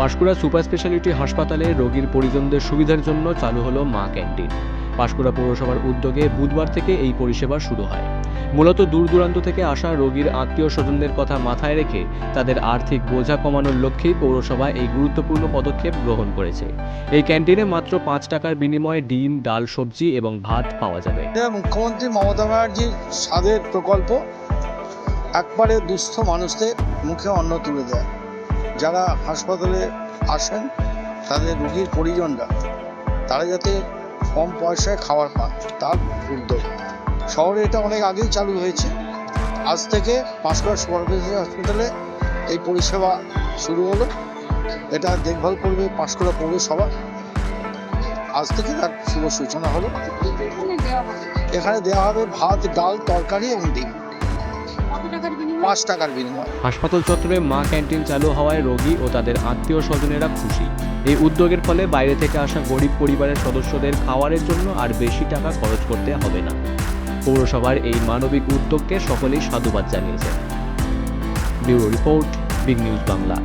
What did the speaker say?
Panskura super speciality হাসপাতালে রোগীর পরিজনদের সুবিধার জন্য চালু হলো মা ক্যান্টিন। পাঁশকুড়া পৌরসভার উদ্যোগে বুধবার থেকে এই পরিষেবা শুরু হয়। মূলত দূর দূরান্ত থেকে আসা রোগীর আত্মীয় স্বজনদের কথা মাথায় রেখে তাদের আর্থিক বোঝা কমানোর লক্ষ্যেই পৌরসভা এই গুরুত্বপূর্ণ পদক্ষেপ গ্রহণ করেছে। এই ক্যান্টিনে মাত্র পাঁচ টাকার বিনিময়ে ডিম, ডাল, সবজি এবং ভাত পাওয়া যাবে। মুখ্যমন্ত্রী মমতা ব্যানার্জির স্বাদের প্রকল্প। একবারে দুস্থ মানুষদের মুখে অন্ন তুলে দেয়। যারা হাসপাতালে আসেন, তাদের রোগীর পরিজনরা, তারা যাতে কম পয়সায় খাবার পান, তার উদ্যোগ। শহরে এটা অনেক আগেই চালু হয়েছে। আজ থেকে পাঁশকুড়া সুপার হসপিটালে এই পরিষেবা শুরু হলো। এটা দেখভাল করবে পাঁশকুড়া পৌরসভা। আজ থেকে তার শুভ সূচনা হলো। এখানে দেওয়া হবে ভাত, ডাল, তরকারি এবং ডিম। পাঁচ টাকার বিনিময়ে। হাসপাতাল চত্বরে মা ক্যান্টিন চালু হওয়ায় রোগী ও তাদের আত্মীয় স্বজনেরা খুশি। এই উদ্যোগের ফলে বাইরে থেকে আসা গরিব পরিবারের সদস্যদের খাওয়ারের জন্য আর বেশি টাকা খরচ করতে হবে না। পৌরসভার এই মানবিক উদ্যোগকে সকলেই সাধুবাদ জানিয়েছে bureau report big news Bangla.